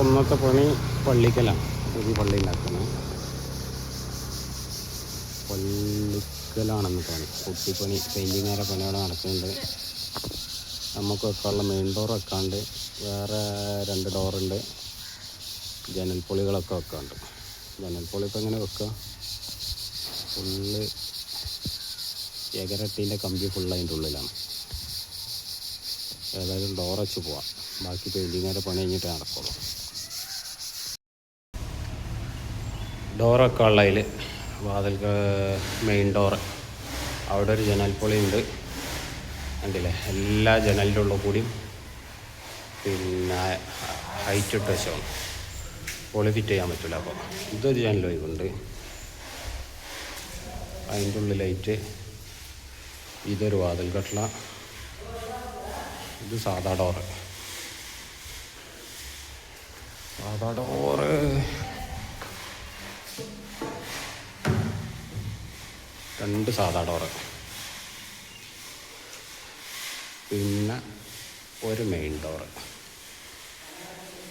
ഇന്നത്തെ പണി പള്ളിക്കലാണ്. പുതിയ പള്ളി ഉണ്ടാക്കുന്നത് പള്ളിക്കലാണെന്ന് പണി കുട്ടിപ്പണി പെയിന്റിങ്ങാരെ പണി അവിടെ നടക്കുന്നുണ്ട്. നമുക്ക് വെക്കാനുള്ള മെയിൻ ഡോർ വെക്കാണ്ട് വേറെ രണ്ട് ഡോറുണ്ട് ജനൽപ്പൊളികളൊക്കെ വെക്കാണ്ട്. ജനൽപ്പൊളി ഇപ്പം എങ്ങനെ വെക്കുക ഫുള്ള് ഏകരട്ടീന്റെ കമ്പി ഫുള്ള് അതിന്റെ ഉള്ളിലാണ്. ഏതായാലും ഡോർ വെച്ച് പോവാം. ബാക്കി പെയിന്റിങ്ങാരെ പണി കഴിഞ്ഞിട്ട് നടക്കുള്ളൂ. ഡോറൊക്കെ ഉള്ളതിൽ വാതിൽക്ക് മെയിൻ ഡോറ് അവിടെ ഒരു ജനൽപ്പൊളി ഉണ്ട്. കണ്ടില്ലേ? എല്ലാ ജനലിന്റെ ഉള്ള കൂടിയും പിന്നെ ഹൈറ്റ് ഇട്ട് വെച്ചാണ് പൊളി ഫിറ്റ് ചെയ്യാൻ പറ്റില്ല അപ്പോൾ ഇതൊരു ജനൽ ഒഴിവുണ്ട്. അതിന്റെ ലൈറ്റ് ഇതൊരു വാതിൽ കട്ടള ഇത് സാധാ ഡോറ് സാധാ ഡോറ് രണ്ട് സാധാ ഡോറ് പിന്നെ ഒരു മെയിൻ ഡോറ്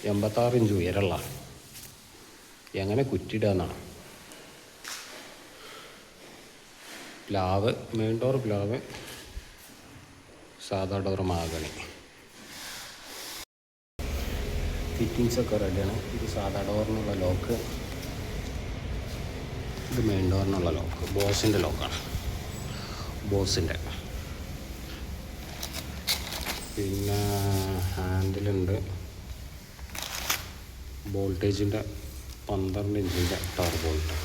എൺപത്താറ് ഇഞ്ച് ഉയരമുള്ള എങ്ങനെ കുറ്റിയിടുക എന്നാണ് പ്ലാവ് മെയിൻ ഡോർ പ്ലാവ് സാധാ ഡോർ മാഗണി. ഫിറ്റിങ്സൊക്കെ റെഡിയാണ് ഇത് സാധാ ഡോറിനുള്ള ലോക്ക് ഇത് മെയിൻ ഡോറിനുള്ള ലോക്ക് ബോസിന്റെ ലോക്കാണ് ബോസിന്റെ പിന്നെ ഹാൻഡിലുണ്ട് വോൾട്ടേജിന്റെ പന്ത്രണ്ട് ഇഞ്ചിന്റെ ടവർ ബോൾട്ട്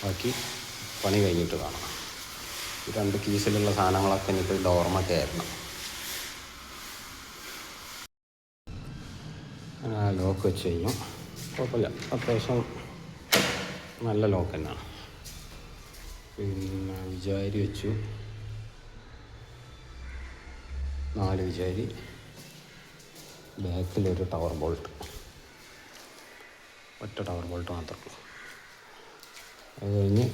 ബാക്കി പണി കഴിഞ്ഞിട്ട് കാണാം. രണ്ട് കീസിലുള്ള സാധനങ്ങളൊക്കെ ഇനിയിപ്പോൾ ഡോർമൊക്കെ കയറണം അങ്ങനെ ആ ലോക്ക് വെച്ച് കഴിഞ്ഞു. കുഴപ്പമില്ല. അത്യാവശ്യം നല്ല ലോക്ക് തന്നെയാണ്. പിന്നെ വിചാരി വെച്ചു. നാല് വിചാരി. ബാക്കിലൊരു ടവർ ബോൾട്ട് ഒറ്റ ടവർ ബോൾട്ട് മാത്രം. അത് കഴിഞ്ഞ്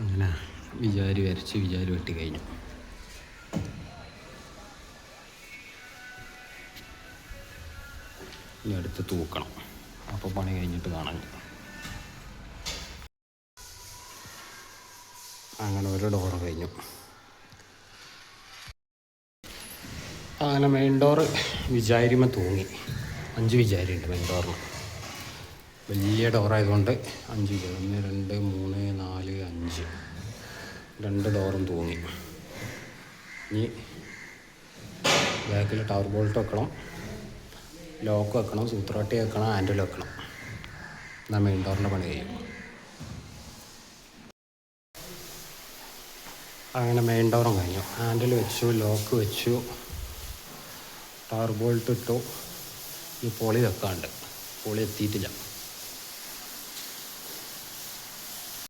അങ്ങനെ. വിചാരി വരച്ച് വിചാരി വെട്ടി കഴിഞ്ഞു. ഇനി അടുത്ത് തൂക്കണം. അപ്പോൾ പണി കഴിഞ്ഞിട്ട് കാണാൻ അങ്ങനെ ഒരു ഡോർ കഴിഞ്ഞു. അങ്ങനെ മെയിൻ ഡോർ വിചാരിമ തൂങ്ങി. അഞ്ച് വിചാരിയുണ്ട് മെയിൻ ഡോറിന് വലിയ ഡോറായതുകൊണ്ട് അഞ്ച് വിചാരി ഒന്ന് രണ്ട് മൂന്ന് നാല് അഞ്ച്. രണ്ട് ഡോറും തൂങ്ങി. ഇനി ബാക്കിൽ ടവർ ബോൾട്ട് വെക്കണം. ലോക്ക് വെക്കണം സൂത്രവട്ടി വെക്കണം ആൻഡിൽ വെക്കണം. എന്നാൽ മെയിൻ ഡോറിന്റെ പണി കഴിയും അങ്ങനെ മെയിൻ ഡോറും കഴിഞ്ഞു. ആൻഡിൽ വെച്ചു ലോക്ക് വെച്ചു. ടവർ ബോൾട്ട് ഇട്ടു. ഈ പൊളി വെക്കാണ്ട്. പൊളി എത്തിയിട്ടില്ല.